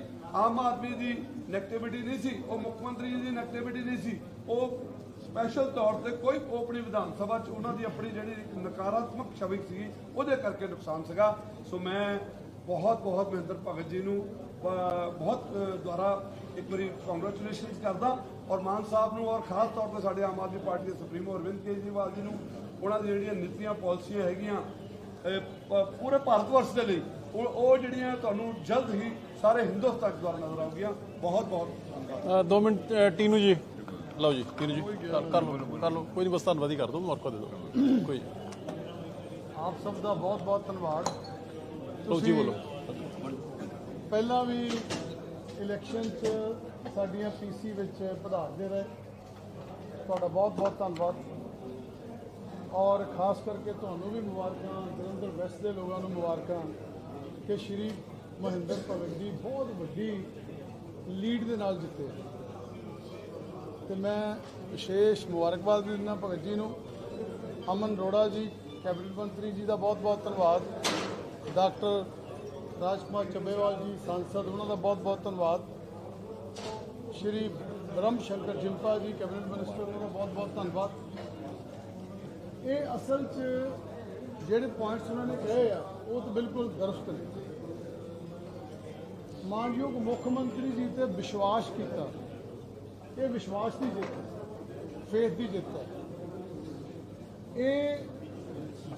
ਆਮ ਆਦਮੀ ਦੀ ਨੈਗੇਟਿਵਿਟੀ ਨਹੀਂ ਸੀ ਉਹ ਮੁੱਖ ਮੰਤਰੀ ਜੀ ਦੀ ਨੈਗੇਟਿਵਿਟੀ ਨਹੀਂ ਸੀ। ਉਹ ਸਪੈਸ਼ਲ ਤੌਰ ਤੇ ਕੋਈ ਆਪਣੀ ਵਿਧਾਨ ਸਭਾ ਚ ਉਹਨਾਂ ਦੀ ਆਪਣੀ ਜਿਹੜੀ ਨਕਾਰਾਤਮਕ ਛਵੀ ਸੀ ਉਹਦੇ ਕਰਕੇ ਨੁਕਸਾਨ ਸੀਗਾ। ਸੋ ਮੈਂ ਬਹੁਤ ਬਹੁਤ ਮਹਿੰਦਰ ਭਗਤ ਜੀ ਨੂੰ ਬਹੁਤ ਅ, ਦੁਆਰਾ ਇੱਕ ਵਾਰੀ ਕੰਗ੍ਰੈਚੁਲੇਸ਼ਨਸ ਕਰਦਾ ਔਰ ਮਾਨ ਸਾਹਿਬ ਨੂੰ ਔਰ ਖਾਸ ਤੌਰ ਤੇ ਸਾਡੇ ਆਮ ਆਦਮੀ ਪਾਰਟੀ ਦੇ ਸੁਪਰੀਮੋ ਅਰਵਿੰਦ ਕੇਜਰੀਵਾਲ ਜੀ ਨੂੰ ਉਹਨਾਂ ਦੀ ਜਿਹੜੀਆਂ ਨੀਤੀਆਂ ਪਾਲਿਸੀਆਂ ਹੈਗੀਆਂ ਪੂਰੇ ਭਾਰਤ ਵਰਸ਼ ਦੇ ਲਈ ਉਹ ਜਿਹੜੀਆਂ ਤੁਹਾਨੂੰ ਜਲਦ ਹੀ ਸਾਰੇ ਹਿੰਦੁਸਤਾਨ ਦੁਆਰਾ ਨਜ਼ਰ ਆਉਗੀਆਂ। ਬਹੁਤ ਬਹੁਤ ਧੰਨਵਾਦ। ਅ, ਦੋ ਮਿੰਟ ਅ, ਟੀਨੂ ਜੀ। ਲਓ ਜੀ ਟੀਨੂ ਜੀ ਕਰ ਲਓ ਕਰ ਲਓ। ਕੋਈ ਨਹੀਂ ਬਸ ਧੰਨਵਾਦ ਹੀ ਕਰ ਦਿਓ ਮੌਕਾ ਦੇ ਦਿਓ ਕੋਈ ਆਪ ਸਭ ਦਾ ਬਹੁਤ ਬਹੁਤ ਧੰਨਵਾਦ। ਲਓ ਜੀ ਬੋਲੋ। ਪਹਿਲਾਂ ਵੀ ਇਲੈਕਸ਼ਨ 'ਚ ਸਾਡੀਆਂ ਪੀਸੀ ਵਿੱਚ ਪਧਾਰਦੇ ਰਹੇ। ਤੁਹਾਡਾ ਬਹੁਤ ਬਹੁਤ ਧੰਨਵਾਦ। ਔਰ ਖਾਸ ਕਰਕੇ ਤੁਹਾਨੂੰ ਵੀ ਮੁਬਾਰਕਾਂ ਜਲੰਧਰ ਵੈਸਟ ਦੇ ਲੋਕਾਂ ਨੂੰ ਮੁਬਾਰਕਾਂ। ਕਿ ਸ਼੍ਰੀ ਮਹਿੰਦਰ ਭਗਤ ਜੀ ਬਹੁਤ ਵੱਡੀ ਲੀਡ ਦੇ ਨਾਲ ਜਿੱਤੇ। ਤੇ ਮੈਂ ਵਿਸ਼ੇਸ਼ ਮੁਬਾਰਕਬਾਦ ਵੀ ਦਿੰਦਾ ਭਗਤ ਜੀ ਨੂੰ। ਅਮਨ ਰੋੜਾ ਜੀ ਕੈਬਨਿਟ ਮੰਤਰੀ ਜੀ ਦਾ ਬਹੁਤ ਬਹੁਤ ਧੰਨਵਾਦ। ਡਾਕਟਰ ਰਾਜਕੁਮਾਰ ਚੱਬੇਵਾਲ ਜੀ, ਸੰਸਦ, ਉਹਨਾਂ ਦਾ ਬਹੁਤ ਬਹੁਤ ਧੰਨਵਾਦ। ਸ਼੍ਰੀ ਬ੍ਰਹਮ ਸ਼ੰਕਰ ਜਿੰਪਾ ਜੀ, ਕੈਬਨਿਟ ਮਿਨਿਸਟਰ, ਉਹਨਾਂ ਦਾ ਬਹੁਤ ਬਹੁਤ ਧੰਨਵਾਦ। ਇਹ ਅਸਲ 'ਚ ਜਿਹੜੇ ਪੁਆਇੰਟਸ ਉਹਨਾਂ ਨੇ ਕਹੇ ਆ, ਉਹ ਤਾਂ ਬਿਲਕੁਲ ਦਰਸਤ ਨੇ। ਮਾਨਯੋਗ ਮੁੱਖ ਮੰਤਰੀ ਜੀ ਤੇ ਵਿਸ਼ਵਾਸ ਕੀਤਾ। ਇਹ ਵਿਸ਼ਵਾਸ ਦੀ ਜਿੱਤ ਹੈ। ਫੇਥ ਦੀ ਜਿੱਤ ਹੈ। ਇਹ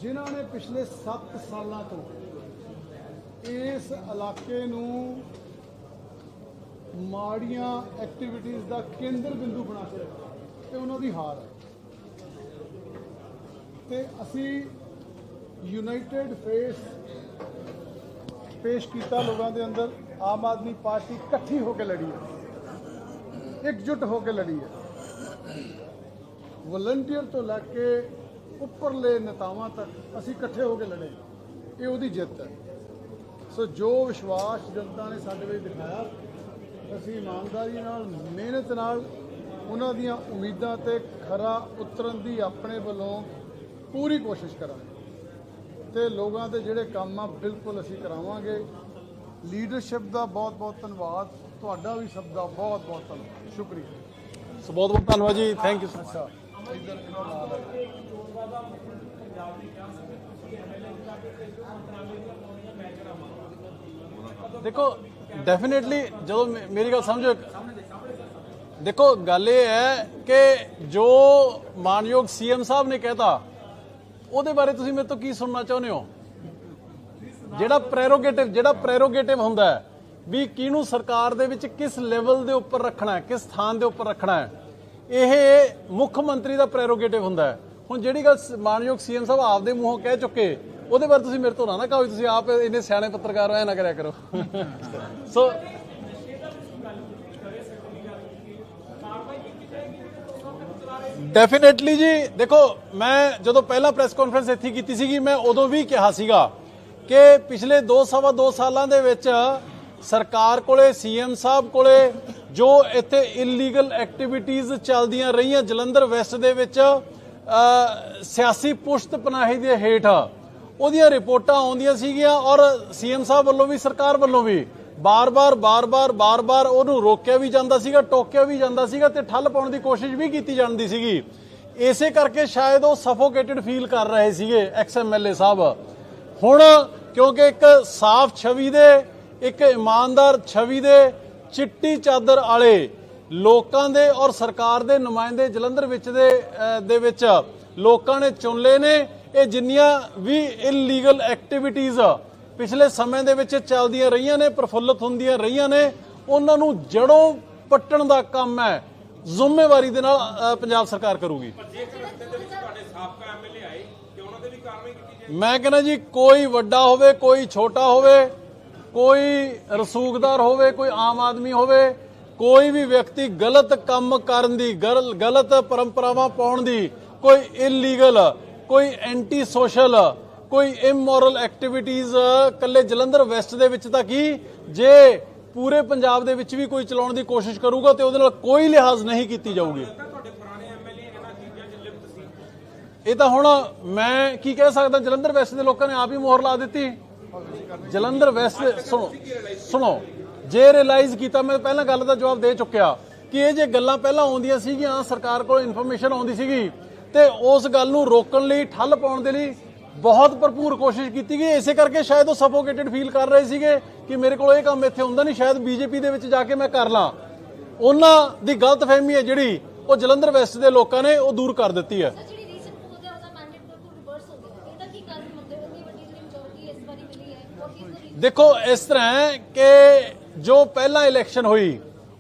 ਜਿਨ੍ਹਾਂ ਨੇ ਪਿਛਲੇ 7 ਸਾਲਾਂ ਤੋਂ ਇਸ ਇਲਾਕੇ ਨੂੰ ਮਾੜੀਆਂ ਐਕਟੀਵਿਟੀਜ਼ ਦਾ ਕੇਂਦਰ ਬਿੰਦੂ ਬਣਾ ਕੇ ਰੱਖਿਆ ਤੇ ਉਹਨਾਂ ਦੀ ਹਾਰ ਹੈ। ਤੇ ਅਸੀਂ ਯੂਨਾਈਟਿਡ ਫੇਸ ਪੇਸ਼ ਕੀਤਾ ਲੋਕਾਂ ਦੇ ਅੰਦਰ। ਆਮ ਆਦਮੀ ਪਾਰਟੀ ਇਕੱਠੀ ਹੋ ਕੇ ਲੜੀ ਹੈ। ਇਕਜੁੱਟ ਹੋ ਕੇ ਲੜੀ ਹੈ। ਵਲੰਟੀਅਰ ਤੋਂ ਲੈ ਕੇ ਉੱਪਰਲੇ ਨੇਤਾਵਾਂ ਤੱਕ ਅਸੀਂ ਇਕੱਠੇ ਹੋ ਕੇ ਲੜੇ। ਇਹ ਉਹਦੀ ਜਿੱਤ ਹੈ। ਸੋ ਜੋ ਵਿਸ਼ਵਾਸ ਜਨਤਾ ਨੇ ਸਾਡੇ ਵਿੱਚ ਦਿਖਾਇਆ, ਅਸੀਂ ਇਮਾਨਦਾਰੀ ਨਾਲ, ਮਿਹਨਤ ਨਾਲ ਉਹਨਾਂ ਦੀਆਂ ਉਮੀਦਾਂ ਤੇ ਖਰਾ ਉਤਰਨ ਦੀ ਆਪਣੇ ਵੱਲੋਂ ਪੂਰੀ ਕੋਸ਼ਿਸ਼ ਕਰਾਂਗੇ। ਤੇ ਲੋਕਾਂ ਦੇ ਜਿਹੜੇ ਕੰਮ ਆ, ਬਿਲਕੁਲ ਅਸੀਂ ਕਰਾਵਾਂਗੇ। ਲੀਡਰਸ਼ਿਪ ਦਾ ਬਹੁਤ ਬਹੁਤ ਧੰਨਵਾਦ। ਤੁਹਾਡਾ ਵੀ ਸਭ ਦਾ ਬਹੁਤ ਬਹੁਤ ਧੰਨਵਾਦ। ਸ਼ੁਕਰੀਆ। ਸੋ ਬਹੁਤ ਬਹੁਤ ਧੰਨਵਾਦ ਜੀ। ਥੈਂਕ ਯੂ ਨਾਲ ਹੈ? ਦੇਖੋ ਡੈਫੀਨਿਟਲੀ ਜਦੋਂ ਮੇਰੀ ਗੱਲ ਸਮਝੋ ਦੇਖੋ ਗੱਲ ਇਹ ਹੈ ਕਿ ਜੋ ਮਾਨਯੋਗ ਸੀਐਮ ਸਾਹਿਬ ਨੇ ਕਹਿਤਾ ਉਹਦੇ ਬਾਰੇ ਤੁਸੀਂ ਮੇਰੇ ਤੋਂ ਕੀ ਸੁਣਨਾ ਚਾਹੁੰਦੇ ਹੋ? ਜਿਹੜਾ ਪ੍ਰੈਰੋਗੇਟਿਵ ਜਿਹੜਾ ਪ੍ਰੈਰੋਗੇਟਿਵ ਹੁੰਦਾ ਹੈ ਵੀ ਕਿਹਨੂੰ ਸਰਕਾਰ ਦੇ ਵਿੱਚ ਕਿਸ ਲੈਵਲ ਦੇ ਉੱਪਰ ਰੱਖਣਾ ਹੈ, ਕਿਸ ਸਥਾਨ ਦੇ ਉੱਪਰ ਰੱਖਣਾ ਹੈ, ਇਹ ਮੁੱਖ ਮੰਤਰੀ ਦਾ ਪ੍ਰੈਰੋਗੇਟਿਵ ਹੁੰਦਾ ਹੈ। ਹੁਣ ਜਿਹੜੀ ਗੱਲ ਸ- ਮਾਨਯੋਗ ਸੀਐਮ ਸਾਹਿਬ ਆਪਦੇ ਮੂੰਹੋਂ ਕਹਿ ਚੁੱਕੇ, ਉਹਦੇ ਬਾਰੇ ਤੁਸੀਂ ਮੇਰੇ ਤੋਂ ਨਾ ਨਾ ਕਹੋ ਵੀ ਤੁਸੀਂ ਆਪ ਇੰਨੇ ਸਿਆਣੇ ਪੱਤਰਕਾਰ ਹੋ, ਐ ਨਾ ਕਰਿਆ ਕਰੋ। *laughs* ਸੋ ਡੈਫੀਨਿਟਲੀ ਜੀ, ਦੇਖੋ, ਮੈਂ ਜਦੋਂ ਪਹਿਲਾਂ ਪ੍ਰੈਸ ਕਾਨਫਰੰਸ ਇੱਥੇ ਕੀਤੀ ਸੀਗੀ, ਮੈਂ ਉਦੋਂ ਵੀ ਕਿਹਾ ਸੀਗਾ ਕਿ ਪਿਛਲੇ 2 ਸਵਾ 2 ਸਾਲਾਂ ਦੇ ਵਿੱਚ ਸਰਕਾਰ ਕੋਲੇ, ਸੀਐਮ ਸਾਹਿਬ ਕੋਲੇ ਜੋ ਇੱਥੇ ਇਲੀਗਲ ਐਕਟੀਵਿਟੀਜ਼ ਚੱਲਦੀਆਂ ਰਹੀਆਂ ਜਲੰਧਰ ਵੈਸਟ ਦੇ ਵਿੱਚ ਸਿਆਸੀ ਪੁਸ਼ਤ ਪਨਾਹੀ ਦੇ ਹੇਠ, ਉਹਦੀਆਂ ਰਿਪੋਰਟਾਂ ਆਉਂਦੀਆਂ ਸੀਗੀਆਂ ਔਰ ਸੀਐਮ ਸਾਹਿਬ ਵੱਲੋਂ ਵੀ, ਸਰਕਾਰ ਵੱਲੋਂ ਵੀ ਬਾਰ-ਬਾਰ ਬਾਰ-ਬਾਰ ਬਾਰ-ਬਾਰ ਉਹਨੂੰ ਰੋਕਿਆ ਵੀ ਜਾਂਦਾ ਸੀਗਾ, ਟੋਕਿਆ ਵੀ ਜਾਂਦਾ ਸੀਗਾ ਤੇ ਠੱਲ ਪਾਉਣ ਦੀ ਕੋਸ਼ਿਸ਼ ਵੀ ਕੀਤੀ ਜਾਂਦੀ ਸੀਗੀ। ਇਸੇ ਕਰਕੇ ਸ਼ਾਇਦ ਉਹ ਸਫੋਕੇਟਡ ਫੀਲ ਕਰ ਰਹੇ ਸੀਗੇ, ਐਕਸ ਐਮਐਲਏ ਸਾਹਿਬ। ਹੁਣ ਕਿਉਂਕਿ ਇੱਕ ਸਾਫ਼ ਛਵੀ ਦੇ, ਇੱਕ ਇਮਾਨਦਾਰ ਛਵੀ ਦੇ ਚਿੱਟੀ ਚਾਦਰ ਵਾਲੇ ਲੋਕਾਂ ਦੇ ਔਰ ਸਰਕਾਰ ਦੇ ਨੁਮਾਇੰਦੇ ਜਲੰਧਰ ਵਿੱਚ ਦੇ ਦੇ ਵਿੱਚ ਲੋਕਾਂ ਨੇ ਚੁਣ ਲਏ ਨੇ। ਇਹ ਜਿੰਨੀਆਂ ਵੀ ਇਲੀਗਲ ਐਕਟੀਵਿਟੀਆਂ ਪਿਛਲੇ ਸਮੇਂ ਦੇ ਵਿੱਚ ਚੱਲਦੀਆਂ ਰਹੀਆਂ ਨੇ, ਪ੍ਰਫੁੱਲਤ ਹੁੰਦੀਆਂ ਰਹੀਆਂ ਨੇ, ਉਹਨਾਂ ਨੂੰ ਜੜੋਂ ਪੱਟਣ ਦਾ ਕੰਮ ਹੈ। ਜ਼ਿੰਮੇਵਾਰੀ ਦੇ ਨਾਲ ਪੰਜਾਬ ਸਰਕਾਰ ਕਰੂਗੀ। ਮੈਂ ਕਹਿੰਦਾ ਜੀ, ਕੋਈ ਵੱਡਾ ਹੋਵੇ, ਕੋਈ ਛੋਟਾ ਹੋਵੇ, ਕੋਈ ਰਸੂਖਦਾਰ ਹੋਵੇ, ਕੋਈ ਆਮ ਆਦਮੀ ਹੋਵੇ, ਕੋਈ ਵੀ ਵਿਅਕਤੀ ਗਲਤ ਕੰਮ ਕਰਨ ਦੀ, ਗਲ- ਗਲਤ ਪਰੰਪਰਾਵਾਂ ਪਾਉਣ ਦੀ, ਕੋਈ ਇਲੀਗਲ ਕੋਈ ਐਂਟੀ ਸੋਸ਼ਲ ਕੋਈ ਇਮੋਰਲ ਐਕਟੀਵਿਟੀਜ਼ ਕੱਲੇ ਜਲੰਧਰ ਵੈਸਟ ਦੇ ਵਿੱਚ ਤਾਂ ਕੀ, ਜੇ ਪੂਰੇ ਪੰਜਾਬ ਦੇ ਵਿੱਚ ਵੀ ਕੋਈ ਚਲਾਉਣ ਦੀ ਕੋਸ਼ਿਸ਼ ਕਰੂਗਾ, ਤੇ ਉਹਦੇ ਨਾਲ ਕੋਈ ਲਿਹਾਜ਼ ਨਹੀਂ ਕੀਤੀ ਜਾਊਗੀ। ਇਹ ਤਾਂ ਹੁਣ ਮੈਂ ਕੀ ਕਹਿ ਸਕਦਾ, ਜਲੰਧਰ ਵੈਸਟ ਦੇ ਲੋਕਾਂ ਨੇ ਆਪ ਹੀ ਮੋਹਰ ਲਾ ਦਿੱਤੀ। ਜਲੰਧਰ ਵੈਸਟ ਸੁਣੋ ਸੁਣੋ, ਜੇ ਰਿਅਲਾਈਜ਼ ਕੀਤਾ, ਮੈਂ ਪਹਿਲਾਂ ਗੱਲ ਦਾ ਜਵਾਬ ਦੇ ਚੁੱਕਿਆ ਕਿ ਇਹ ਜੇ ਗੱਲਾਂ ਪਹਿਲਾਂ ਆਉਂਦੀਆਂ ਸੀਗੀਆਂ, ਸਰਕਾਰ ਕੋਲ ਇਨਫੋਰਮੇਸ਼ਨ ਆਉਂਦੀ ਸੀਗੀ, ਤੇ ਉਸ ਗੱਲ ਨੂੰ ਰੋਕਣ ਲਈ, ਠੱਲ ਪਾਉਣ ਦੇ ਲਈ ਬਹੁਤ ਭਰਪੂਰ ਕੋਸ਼ਿਸ਼ ਕੀਤੀ ਗਈ। ਇਸੇ ਕਰਕੇ ਸ਼ਾਇਦ ਉਹ ਸਫੋਕੇਟਡ ਫੀਲ ਕਰ ਰਹੇ ਸੀਗੇ ਕਿ ਮੇਰੇ ਕੋਲ ਇਹ ਕੰਮ ਇੱਥੇ ਹੁੰਦਾ ਨਹੀਂ, ਸ਼ਾਇਦ ਬੀਜੇਪੀ ਦੇ ਵਿੱਚ ਜਾ ਕੇ ਮੈਂ ਕਰ ਲਾਂ। ਉਹਨਾਂ ਦੀ ਗਲਤਫਹਿਮੀ ਹੈ ਜਿਹੜੀ ਉਹ ਜਲੰਧਰ ਵੈਸਟ ਦੇ ਲੋਕਾਂ ਨੇ ਉਹ ਦੂਰ ਕਰ ਦਿੱਤੀ ਹੈ ਸਰ ਜਿਹੜੀ ਰੀਸੈਂਟ ਪੋਲ ਹੈ ਉਹਦਾ ਮੈਂਡੇਟ ਬਿਲਕੁਲ ਰਿਵਰਸ ਹੋ ਗਿਆ ਇਹਦਾ ਕੀ ਕਾਰਨ ਮੰਨਦੇ ਹੋ ਇੰਨੀ ਵੱਡੀ ਜਿਹੜੀ ਮੈਜੋਰਟੀ ਇਸ ਵਾਰੀ ਮਿਲੀ ਹੈ ਵਾਟ ਇਜ਼ ਦ ਰੀਜ਼ਨ ਦੇਖੋ, ਇਸ ਤਰ੍ਹਾਂ ਹੈ ਕਿ ਜੋ ਪਹਿਲਾਂ ਇਲੈਕਸ਼ਨ ਹੋਈ,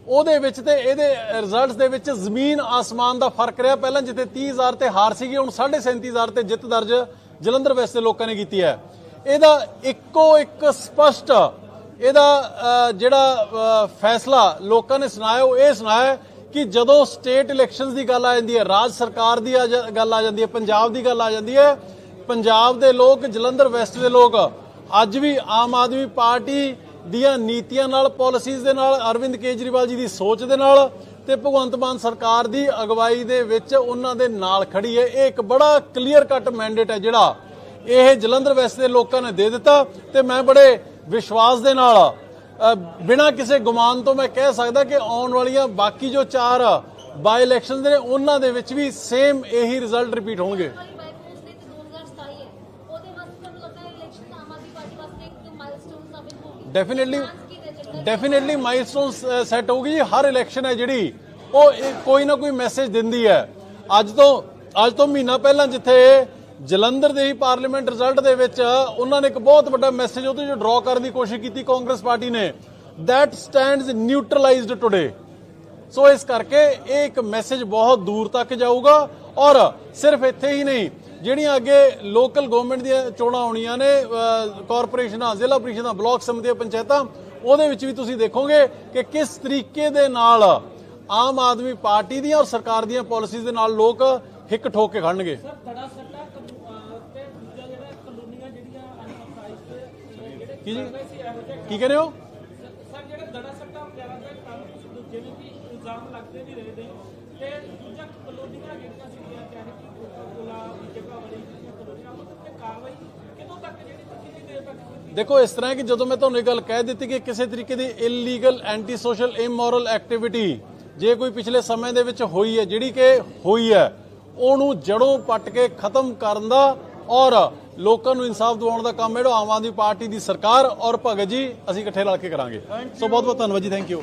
ਉਹਦੇ ਵਿੱਚ ਤੇ ਇਹਦੇ ਰਿਜ਼ਲਟਸ ਦੇ ਵਿੱਚ ਜ਼ਮੀਨ ਆਸਮਾਨ ਦਾ ਫ਼ਰਕ ਰਿਹਾ। ਪਹਿਲਾਂ ਜਿੱਥੇ 30000 ਤੇ ਹਾਰ ਸੀਗੀ, ਹੁਣ 37500 ਤੇ ਜਿੱਤ ਦਰਜ ਜਲੰਧਰ ਵੈਸਟ ਦੇ ਲੋਕਾਂ ਨੇ ਕੀਤੀ ਹੈ। ਇਹਦਾ ਇੱਕੋ ਇੱਕ ਸਪਸ਼ਟ ਇਹਦਾ ਜਿਹੜਾ ਫੈਸਲਾ ਲੋਕਾਂ ਨੇ ਸੁਣਾਇਆ, ਉਹ ਇਹ ਸੁਣਾਇਆ ਕਿ ਜਦੋਂ ਸਟੇਟ ਇਲੈਕਸ਼ਨਸ ਦੀ ਗੱਲ ਆ ਜਾਂਦੀ ਹੈ, ਰਾਜ ਸਰਕਾਰ ਦੀ ਆ ਜਾ- ਗੱਲ ਆ ਜਾਂਦੀ ਹੈ, ਪੰਜਾਬ ਦੀ ਗੱਲ ਆ ਜਾਂਦੀ ਹੈ, ਪੰਜਾਬ ਦੇ ਲੋਕ, ਜਲੰਧਰ ਵੈਸਟ ਦੇ ਲੋਕ ਅੱਜ ਵੀ ਆਮ ਆਦਮੀ ਪਾਰਟੀ ਦੀਆਂ ਨੀਤੀਆਂ ਨਾਲ ਪਾਲਿਸੀਜ਼ ਦੇ ਨਾਲ, ਅਰਵਿੰਦ ਕੇਜਰੀਵਾਲ ਜੀ ਦੀ ਸੋਚ ਦੇ ਨਾਲ ਤੇ ਭਗਵੰਤ ਮਾਨ ਸਰਕਾਰ ਦੀ ਅਗਵਾਈ ਦੇ ਵਿੱਚ ਉਹਨਾਂ ਦੇ ਨਾਲ ਖੜੀ ਹੈ। ਇਹ ਇੱਕ ਬੜਾ ਕਲੀਅਰ ਕੱਟ ਮੈਂਡੇਟ ਹੈ ਜਿਹੜਾ ਇਹ ਜਲੰਧਰ ਵੈਸਟ ਦੇ ਲੋਕਾਂ ਨੇ ਦੇ ਦਿੱਤਾ ਤੇ ਮੈਂ ਬੜੇ ਵਿਸ਼ਵਾਸ ਦੇ ਨਾਲ ਬਿਨਾਂ ਕਿਸੇ ਗੁਮਾਨ ਤੋਂ ਮੈਂ ਕਹਿ ਸਕਦਾ ਕਿ ਆਉਣ ਵਾਲੀਆਂ ਬਾਕੀ ਜੋ ਚਾਰ ਬਾਈ ਇਲੈਕਸ਼ਨ ਨੇ, ਉਹਨਾਂ ਦੇ ਵਿੱਚ ਵੀ ਸੇਮ ਇਹੀ ਰਿਜ਼ਲਟ ਰਿਪੀਟ ਹੋਣਗੇ ਵਾਲੀ ਬਾਈਪੋਸ ਨੇ ਤੇ 2027 ਹੈ ਉਹਦੇ ਵਾਸਤੇ ਤੁਹਾਨੂੰ ਲੱਗਦਾ ਹੈ ਇਲੈਕਸ਼ਨ ਆਮ ਆਦਮੀ ਪਾਰਟੀ ਵਾਸਤੇ ਇੱਕ ਮਾਈਲਸਟੋਨ ਸਾਬਿਤ ਹੋਗੀ ਡੈਫੀਨਿਟਲੀ Chance ਕੀ ਦੇ ਚੱਕਰ ਡੈਫੀਨਿਟਲੀ ਮਾਈਲਸਟੋਨ ਸੈੱਟ ਹੋਊਗੀ ਜੀ। ਹਰ ਇਲੈਕਸ਼ਨ ਹੈ ਜਿਹੜੀ, ਉਹ ਕੋਈ ਨਾ ਕੋਈ ਮੈਸੇਜ ਦਿੰਦੀ ਹੈ। ਅੱਜ ਤੋਂ ਅੱਜ ਤੋਂ ਮਹੀਨਾ ਪਹਿਲਾਂ ਜਿੱਥੇ ਜਲੰਧਰ ਦੇ ਹੀ ਪਾਰਲੀਮੈਂਟ ਰਿਜ਼ਲਟ ਦੇ ਵਿੱਚ ਉਹਨਾਂ ਨੇ ਇੱਕ ਬਹੁਤ ਵੱਡਾ ਮੈਸੇਜ ਉਹਦੇ ਜੋ ਡਰਾ ਕਰਨ ਦੀ ਕੋਸ਼ਿਸ਼ ਕੀਤੀ ਕਾਂਗਰਸ ਪਾਰਟੀ ਨੇ। That stands neutralized today so ਇਸ ਕਰਕੇ ਇਹ ਇੱਕ ਮੈਸੇਜ ਬਹੁਤ ਦੂਰ ਤੱਕ ਜਾਊਗਾ। ਔਰ ਸਿਰਫ ਇੱਥੇ ਹੀ ਨਹੀਂ ਜਿਹੜੀਆਂ ਅੱਗੇ ਲੋਕਲ ਗਵਰਨਮੈਂਟ ਦੀਆਂ ਚੋਣਾਂ ਆਉਣੀਆਂ ਨੇ ਕਾਰਪੋਰੇਸ਼ਨਾਂ ਜ਼ਿਲ੍ਹਾ ਪ੍ਰੀਸ਼ਦਾਂ ਬਲਾਕ ਸਮਿਤੀਆਂ ਪੰਚਾਇਤਾਂ ਉਹਦੇ ਵਿੱਚ ਵੀ ਤੁਸੀਂ ਦੇਖੋਗੇ ਕਿ ਕਿਸ ਤਰੀਕੇ ਦੇ ਨਾਲ ਆਮ ਆਦਮੀ ਪਾਰਟੀ ਦੀਆਂ ਔਰ ਸਰਕਾਰ ਦੀਆਂ ਪਾਲਿਸੀਜ਼ ਦੇ ਨਾਲ ਲੋਕ ਹਿੱਕ ਠੋਕ ਕੇ ਖੜਨਗੇ। ਸਰ ਧੜਾ ਸੱਟਾ ਕਲੂ- ਅਹ ਤੇ ਦੂਜਾ ਜਿਹੜਾ ਕਲੋਨੀਆਂ ਜਿਹੜੀਆਂ ਅਨਆਥੋਰਾਈਜ਼ਡ ਜਿਹੜੇ ਕੀ ਜੀ? ਕੀ ਕਹਿੰਦੇ ਹੋ? ਸਰ ਜਿਹੜੇ ਧੜਾ ਸੱਟਾ ਵਗੈਰਾ ਦੇ ਕੰਮ ਜਿਵੇਂ ਕਿ ਇਲਜ਼ਾਮ ਲੱਗਦੇ ਨਹੀਂ ਰਹੇ ਨੇ ਤੇ ਦੂਜਾ ਕਲੋਨੀਆਂ ਜਿਹੜੀਆਂ ਸੀਗੀਆਂ ਚਾਹੇ ਕਿ ਕੋਕਾ ਕੋਲਾ ਜਗ੍ਹਾ ਵਾਲੀ ਜਿਹੜੀਆਂ ਕਲੋਨੀਆਂ ਉਹਨਾਂ ਤੇ ਕਾਰਵਾਈ ਕਿਦੋਂ ਤੱਕ ਜਿਹੜੀ ਕਿੰਨੀ ਦੇਰ ਤੱਕ ਕੀਤੀ ਦੇਖੋ ਇਸ ਤਰ੍ਹਾਂ ਹੈ ਕਿ ਜਦੋਂ ਮੈਂ ਤੁਹਾਨੂੰ ਇਹ ਗੱਲ ਕਹਿ ਦਿੱਤੀ ਕਿ ਕਿਸੇ ਤਰੀਕੇ ਦੀ illegal anti social immoral activity ਜੇ ਕੋਈ ਪਿਛਲੇ ਸਮੇਂ ਦੇ ਵਿੱਚ ਹੋਈ ਹੈ ਜਿਹੜੀ ਕਿ ਹੋਈ ਹੈ ਉਹਨੂੰ ਜੜੋਂ ਪੱਟ ਕੇ ਖਤਮ ਕਰਨ ਦਾ ਔਰ ਲੋਕਾਂ ਨੂੰ ਇਨਸਾਫ ਦਿਵਾਉਣ ਦਾ ਕੰਮ ਜਿਹੜਾ ਆਮ ਆਦਮੀ ਪਾਰਟੀ ਦੀ ਸਰਕਾਰ ਔਰ ਭਗਤ ਜੀ ਅਸੀਂ ਇਕੱਠੇ ਰਲ ਕੇ ਕਰਾਂਗੇ। ਸੋ ਬਹੁਤ ਬਹੁਤ ਧੰਨਵਾਦ ਜੀ ਥੈਂਕ ਯੂ